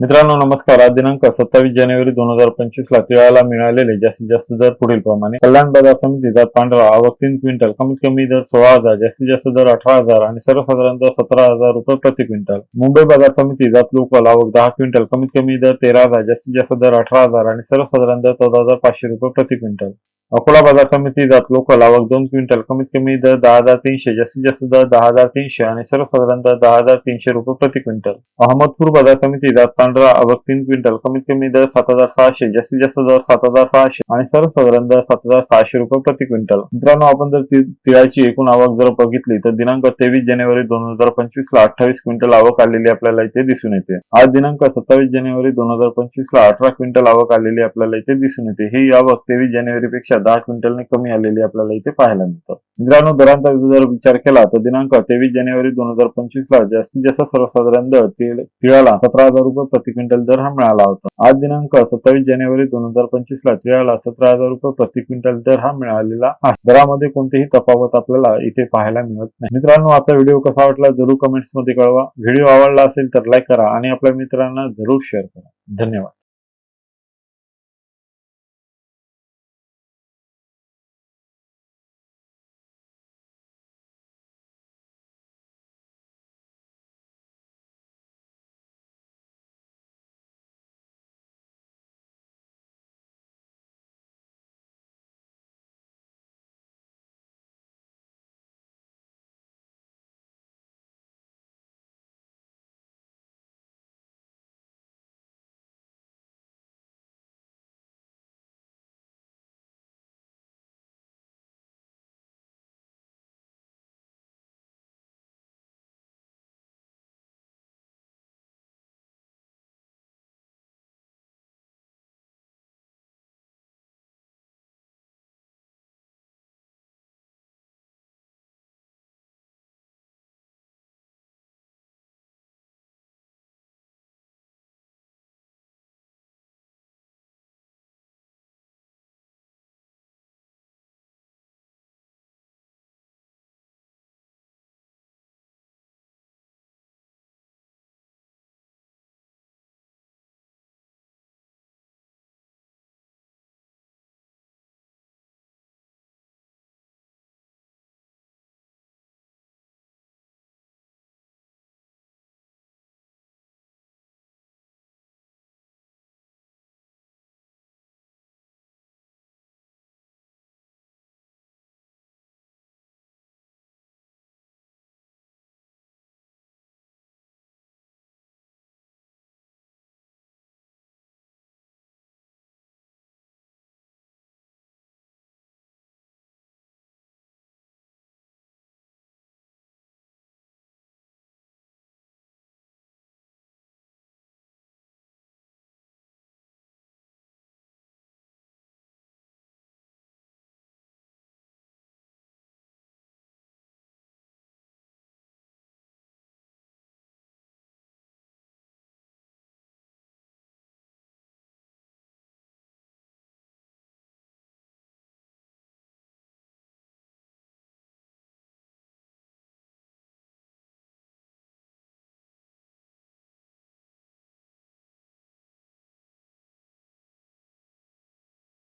मित्रांनो नमस्कार. आज दिनांक सत्तावीस जानेवारी दोन हजार पंचवीस ला तिळाला मिळालेले जास्तीत जास्त दर पुढील प्रमाणे. कल्याण बाजार समिती दर पांढरा आवक तीन क्विंटल कमीत कमी दर सोळा हजार जास्तीत जास्त दर अठरा हजार आणि सर्वसाधारण दर सतरा हजार रुपये प्रति क्विंटल. मुंबई बाजार समिती जात लोकल आवक दहा क्विंटल कमीत कमी दर तेरा हजार जास्तीत जास्त दर अठरा हजार आणि सर्वसाधारण दर चौदा हजार पाचशे रुपये प्रति क्विंटल. अकोला बाजार समिती जात लोकल आवक दोन क्विंटल कमीत कमी दर दहा हजार तीनशे जास्तीत जास्त दर दहा हजार तीनशे आणि सर्वसाधारण दर दहा हजार तीनशे रुपये प्रति क्विंटल. अहमदपूर बाजार समिती जात पांढरा आवक तीन क्विंटल कमीत कमी दर सात हजार सहाशे जास्तीत जास्त दर सात हजार सहाशे आणि सर्वसाधारण दर सात हजार सहाशे रुपये प्रति क्विंटल. मित्रांनो आपण जर तिळाची एकूण आवक जर बघितली तर दिनांक तेवीस जानेवारी दोन हजार पंचवीस ला अठ्ठावीस क्विंटल आवक आलेली आपल्याला इथे दिसून येते. आज दिनांक सत्तावीस जानेवारी दोन हजार पंचवीस ला अठरा क्विंटल आवक आलेली आपल्याला इथे दिसून येते. ही आवक तेवीस जानेवारी पेक्षा दहा क्विंटलने कमी आलेली आपल्याला इथे पाहायला मिळतं. मित्रांनो दरांचा जर विचार केला तर दिनांक तेवीस जानेवारी दोन हजार पंचवीस ला जास्तीत जास्त सर्वसाधारण दर तिळाला सतरा हजार रुपये प्रति क्विंटल दर हा मिळाला होता. आज दिनांक सत्तावीस जानेवारी दोन हजार पंचवीस ला तिळाला सतरा हजार रुपये प्रति क्विंटल दर हा मिळालेला आहे. दरामध्ये कोणतीही तफावत आपल्याला इथे पाहायला मिळत नाही. मित्रांनो आजचा व्हिडिओ कसा वाटला जरूर कमेंट्समध्ये कळवा. व्हिडिओ आवडला असेल तर लाईक करा आणि आपल्या मित्रांना जरूर शेअर करा. धन्यवाद.